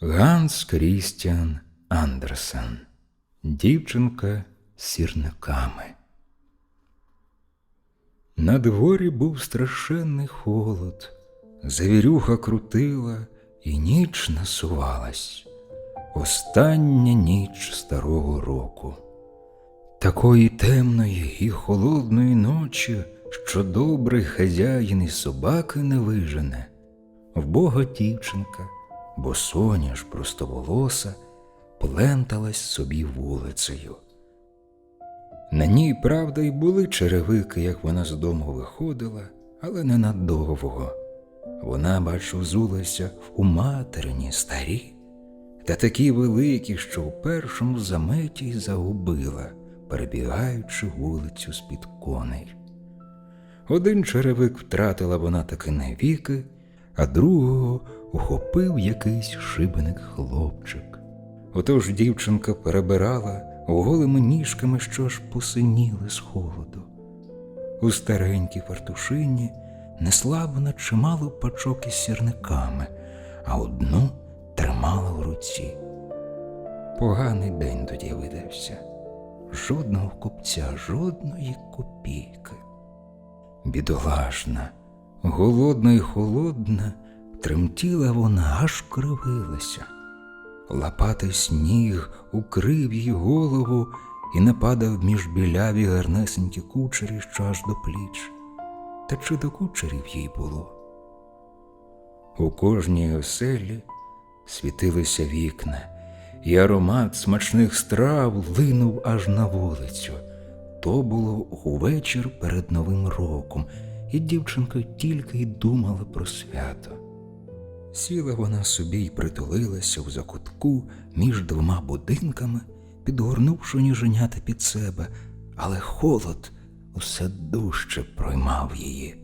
Ганс Крістіан Андерсен. Дівчинка з сірниками. На дворі був страшенний холод. Завірюха крутила, і ніч насувалась. Остання ніч старого року. Такої темної і холодної ночі, що добрий хазяїн і собаки не вижене. Вбога дівчинка, бо соня ж простоволоса, пленталась собі вулицею. На ній, правда, й були черевики, як вона з дому виходила, але ненадовго. Вона, бачу, зулася у материні старі, та такі великі, що в першому заметі й загубила, перебігаючи вулицю з-під коней. Один черевик втратила вона таки навіки, а другого ухопив якийсь шибеник хлопчик. Отож дівчинка перебирала голими ніжками, що ж посиніли з холоду. У старенькій фартушині несла вона чимало пачок із сірниками, а одну тримала в руці. Поганий день тоді видався. Жодного купця, жодної копійки. Бідолашна, голодна і холодна, тремтіла вона, аж кривилася. Лопатий сніг укрив її голову і нападав між біляві гарнесенькі кучері, що аж до пліч. Та чи до кучерів їй було? У кожній оселі світилися вікна, і аромат смачних страв линув аж на вулицю. То було увечір перед Новим роком, і дівчинка тільки й думала про свято. Сіла вона собі й притулилася в закутку між двома будинками, підгорнувши ніженята під себе, але холод усе дужче проймав її.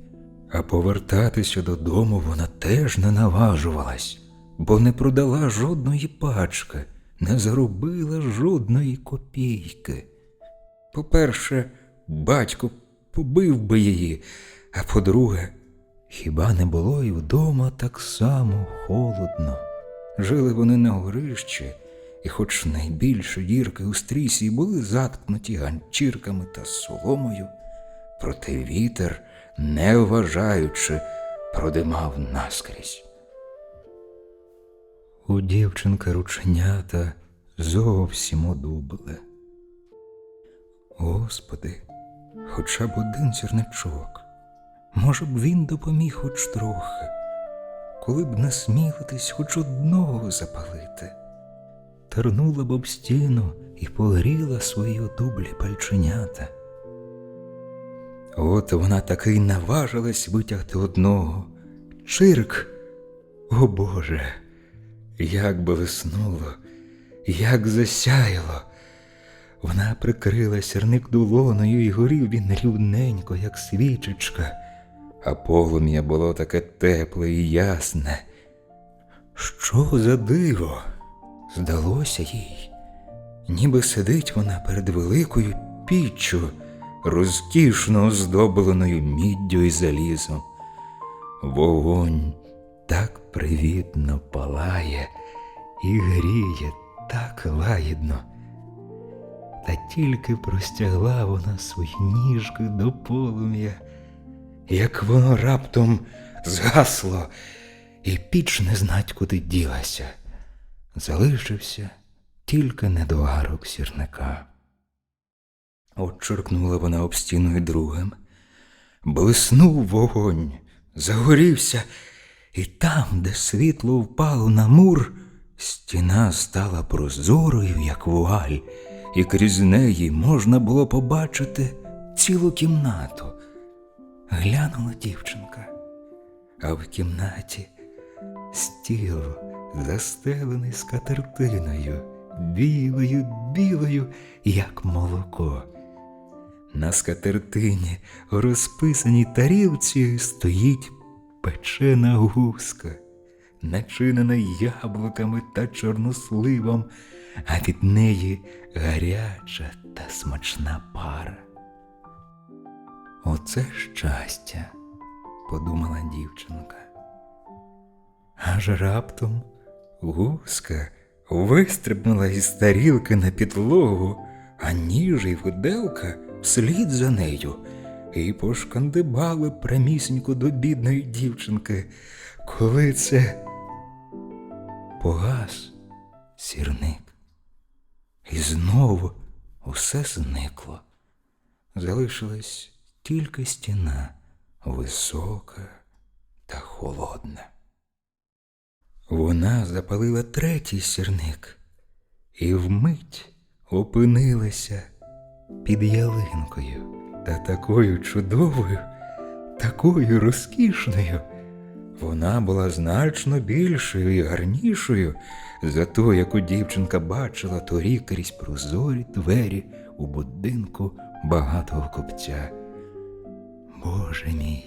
А повертатися додому вона теж не наважувалась, бо не продала жодної пачки, не заробила жодної копійки. По-перше, батько побив би її, а по-друге, хіба не було і вдома так само холодно? Жили вони на горищі, і, хоч найбільші дірки у стрісі були заткнуті ганчірками та соломою, проте вітер, не вважаючи, продимав наскрізь. У дівчинка рученята зовсім одубли. Господи, хоча б один зірничок, може б він допоміг хоч трохи, коли б насмілитись хоч одного запалити, тернула б об стіну і погріла свої одублі пальченята. От вона таки наважилась витягти одного. Чирк, о Боже, як блиснуло, як засяяло. Вона прикрила сірник долоною і горів він рівненько, як свічечка, а полум'я було таке тепле і ясне. Що за диво? Здалося їй, ніби сидить вона перед великою піччю, розкішно оздобленою міддю і залізом. Вогонь так привітно палає і гріє так лагідно. Та тільки простягла вона свої ніжки до полум'я, як воно раптом згасло, і піч не знать, куди ділася. Залишився тільки недогарок сірника. Отчеркнула вона об стіну й другим, блиснув вогонь, загорівся, і там, де світло впало на мур, стіна стала прозорою, як вуаль, і крізь неї можна було побачити цілу кімнату. Глянула дівчинка, а в кімнаті стіл, застелений скатертиною, білою, білою, як молоко. На скатертині, розписаній тарілці, стоїть печена гуска, начинена яблуками та чорносливом, а від неї гаряча та смачна пара. Оце щастя, подумала дівчинка. Аж раптом Гуска вистрибнула із тарілки на підлогу, а ніж і виделка вслід за нею і пошкандибали прямісінько до бідної дівчинки, коли це погас сірник. І знову усе зникло. Залишилась тільки стіна, висока та холодна. Вона запалила третій сірник і вмить опинилася під ялинкою та такою чудовою, такою розкішною. Вона була значно більшою і гарнішою за ту, яку дівчинка бачила торік крізь прозорі двері у будинку багатого купця. Боже мій,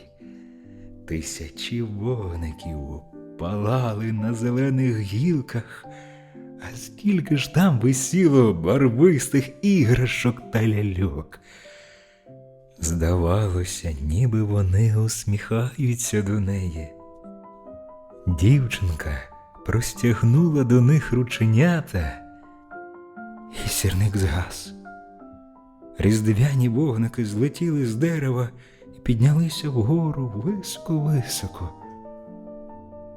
тисячі вогників палали на зелених гілках, а скільки ж там висіло барвистих іграшок та ляльок. Здавалося, ніби вони усміхаються до неї. Дівчинка простягнула до них рученята, і сірник згас. Різдвяні вогники злетіли з дерева піднялися вгору високо-високо.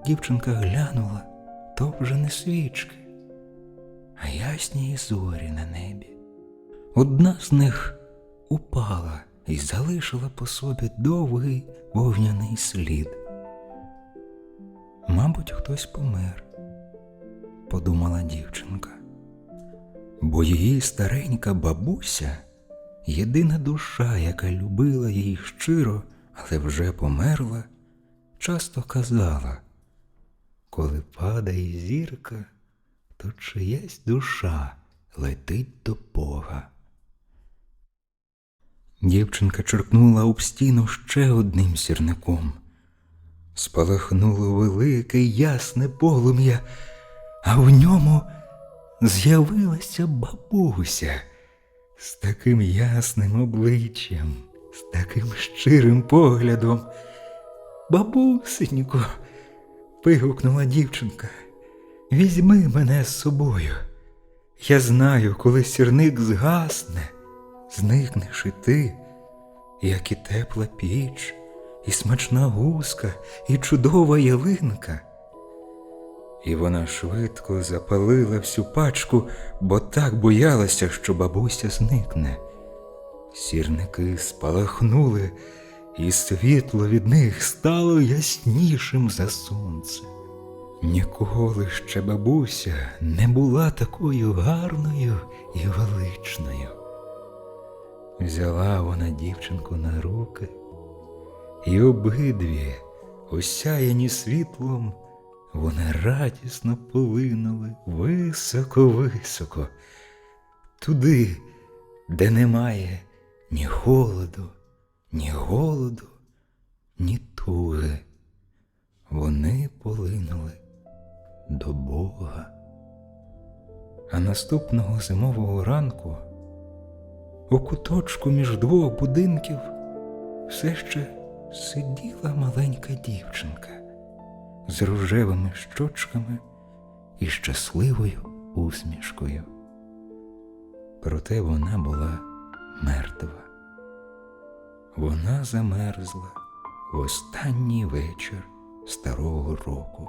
Дівчинка глянула, то вже не свічки, а ясні зорі на небі. Одна з них упала і залишила по собі довгий вогняний слід. Мабуть, хтось помер, подумала дівчинка, бо її старенька бабуся, єдина душа, яка любила її щиро, але вже померла, часто казала, коли падає зірка, то чиясь душа летить до Бога. Дівчинка черкнула об стіну ще одним сірником. Спалахнуло велике ясне полум'я, а в ньому з'явилася бабуся з таким ясним обличчям, з таким щирим поглядом. Бабусенько, вигукнула дівчинка, візьми мене з собою. Я знаю, коли сірник згасне, зникнеш і ти, як і тепла піч, і смачна гуска, і чудова ялинка. І вона швидко запалила всю пачку, бо так боялася, що бабуся зникне. Сірники спалахнули, і світло від них стало яснішим за сонце. Ніколи ще бабуся не була такою гарною і величною. Взяла вона дівчинку на руки, і обидві, осяяні світлом, вони радісно полинули високо-високо, туди, де немає ні холоду, ні голоду, ні туги. Вони полинули до Бога. А наступного зимового ранку у куточку між двох будинків все ще сиділа маленька дівчинка з рожевими щочками і щасливою усмішкою. Проте вона була мертва. Вона замерзла в останній вечір старого року.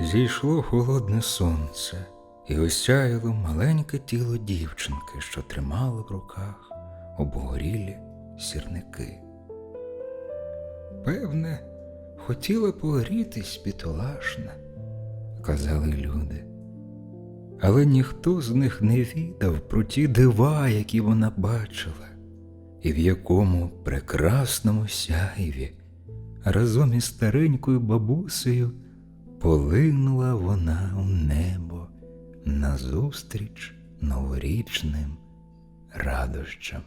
Зійшло холодне сонце і осяяло маленьке тіло дівчинки, що тримала в руках обгорілі сірники. Певне, хотіла погрітись бітолашна, казали люди. Але ніхто з них не відав про ті дива, які вона бачила, і в якому прекрасному сяйві разом із старенькою бабусею полинула вона у небо назустріч новорічним радощам.